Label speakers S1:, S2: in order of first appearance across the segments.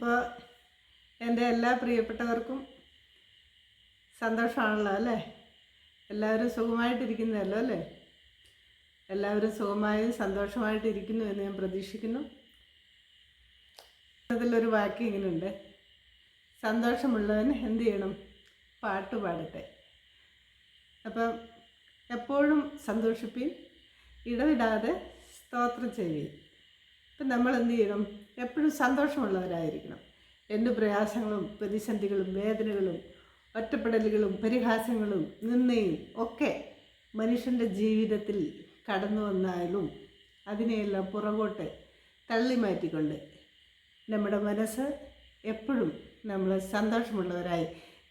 S1: അപ്പോൾ എന്റെ എല്ലാ പ്രിയപ്പെട്ടവർക്കും സന്തോഷമാണല്ലോ അല്ലേ? എല്ലാവരും സുഖമായിട്ടിരിക്കുന്നതല്ലോ അല്ലേ? എല്ലാവരും സുഖമായും സന്തോഷമായിട്ടിരിക്കുന്നു എന്ന് ഞാൻ പ്രതീക്ഷിക്കുന്നു. അതിലൊരു വാക്യം ഇങ്ങനെയുണ്ട് സന്തോഷമുള്ളവൻ എന്ത് ചെയ്യണം? പാട്ട് പാടട്ടെ. അപ്പം എപ്പോഴും സന്തോഷിപ്പീൻ ഇടവിടാതെ സ്തോത്രം ചെയ്യുകയും അപ്പം നമ്മൾ എന്ത് ചെയ്യണം എപ്പോഴും സന്തോഷമുള്ളവരായിരിക്കണം. എന്ത് പ്രയാസങ്ങളും പ്രതിസന്ധികളും വേദനകളും ഒറ്റപ്പെടലുകളും പരിഹാസങ്ങളും നിന്നയും ഒക്കെ മനുഷ്യന്റെ ജീവിതത്തിൽ കടന്നു വന്നാലും അതിനെയെല്ലാം പുറകോട്ട് തള്ളി മാറ്റിക്കൊണ്ട് നമ്മുടെ മനസ്സ് എപ്പോഴും നമ്മൾ സന്തോഷമുള്ളവരായി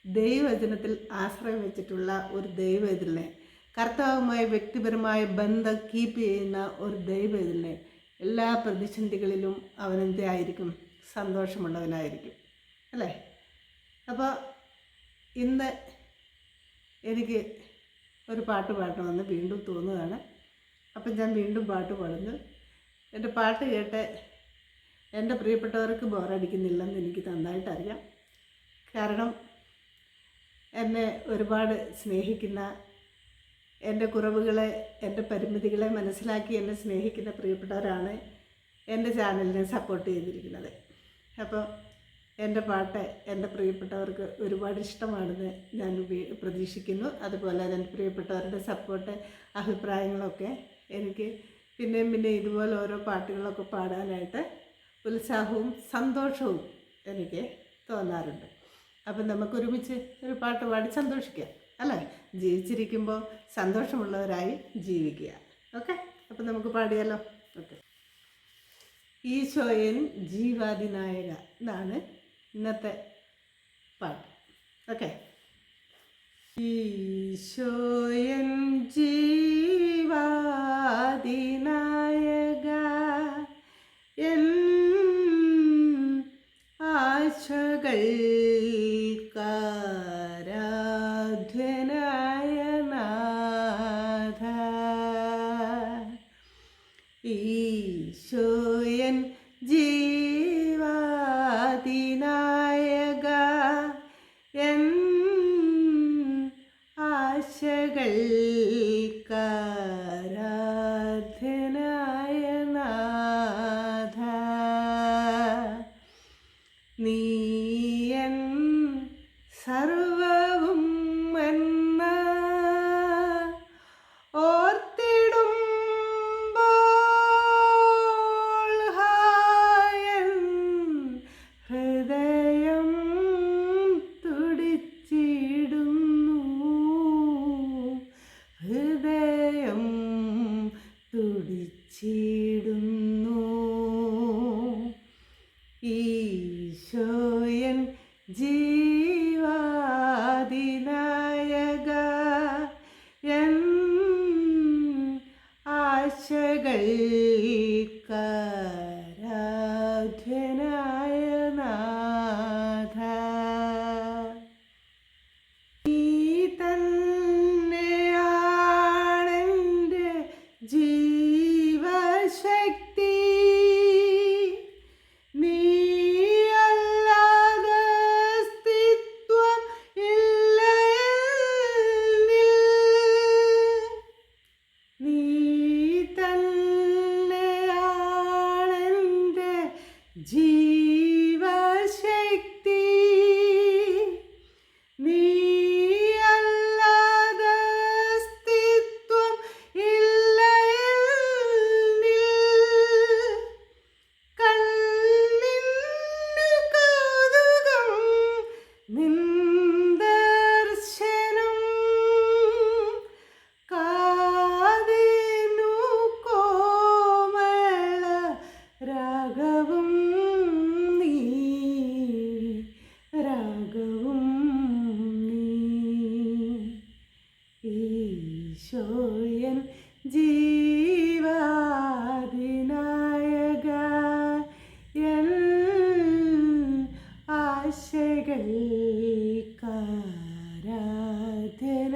S1: ദൈവവചനത്തിൽ ആശ്രയം വെച്ചിട്ടുള്ള ഒരു ദൈവ ദൈവത്തിനെ കർത്താവുമായി വ്യക്തിപരമായ ബന്ധം കീപ്പ് ചെയ്യുന്ന ഒരു ദൈവത്തിനെ എല്ലാ പ്രതിസന്ധികളിലും അവനെന്തായിരിക്കും സന്തോഷമുള്ളവനായിരിക്കും. അല്ലേ? അപ്പോൾ ഇന്ന് എനിക്ക് ഒരു പാട്ട് പാടണമെന്ന് വീണ്ടും തോന്നുകയാണ്. അപ്പം ഞാൻ വീണ്ടും പാട്ട് പാടുന്നു. എന്റെ പാട്ട് കേട്ട് എന്റെ പ്രിയപ്പെട്ടവർക്ക് ബോറടിക്കുന്നില്ലെന്ന് എനിക്ക് നന്നായിട്ടറിയാം. കാരണം എന്നെ ഒരുപാട് സ്നേഹിക്കുന്ന എന്റെ കുറവുകളെ എന്റെ പരിമിതികളെ മനസ്സിലാക്കി എന്നെ സ്നേഹിക്കുന്ന പ്രിയപ്പെട്ടവരാണ് എന്റെ ചാനലിനെ സപ്പോർട്ട് ചെയ്തിരിക്കുന്നത്. അപ്പോൾ എന്റെ പാട്ട് എന്റെ പ്രിയപ്പെട്ടവർക്ക് ഒരുപാട് ഇഷ്ടമാണെന്ന് ഞാൻ പ്രതീക്ഷിക്കുന്നു. അതുപോലെ എന്റെ പ്രിയപ്പെട്ടവരുടെ സപ്പോർട്ട് അഭിപ്രായങ്ങളൊക്കെ എനിക്ക് പിന്നെയും പിന്നെ ഇതുപോലെ ഓരോ പാട്ടുകളൊക്കെ പാടാനായിട്ട് ഉത്സാഹവും സന്തോഷവും എനിക്ക് തോന്നാറുണ്ട്. അപ്പം നമുക്കൊരുമിച്ച് ഒരു പാട്ട് പാടി സന്തോഷിക്കാം അല്ലേ? ജീവിച്ചിരിക്കുമ്പോൾ സന്തോഷമുള്ളവരായി ജീവിക്കുക. ഓക്കെ? അപ്പം നമുക്ക് പാടിയാലോ? ഓക്കെ. ഈശോയൻ ജീവാതിനായക എന്നാണ് ഇന്നത്തെ പാട്ട്. ഓക്കെ? ഈശോയൻ ജീവാദിനായക ഈശോയൻ ജീവാതിനായക. എൻ ആശകൾക്കാരാധ്യനായ ഈശോയൻ ജീവാദിനായക ശോയൻ ജീവാതിനായക. എൽ ആശകൾ കാരാധന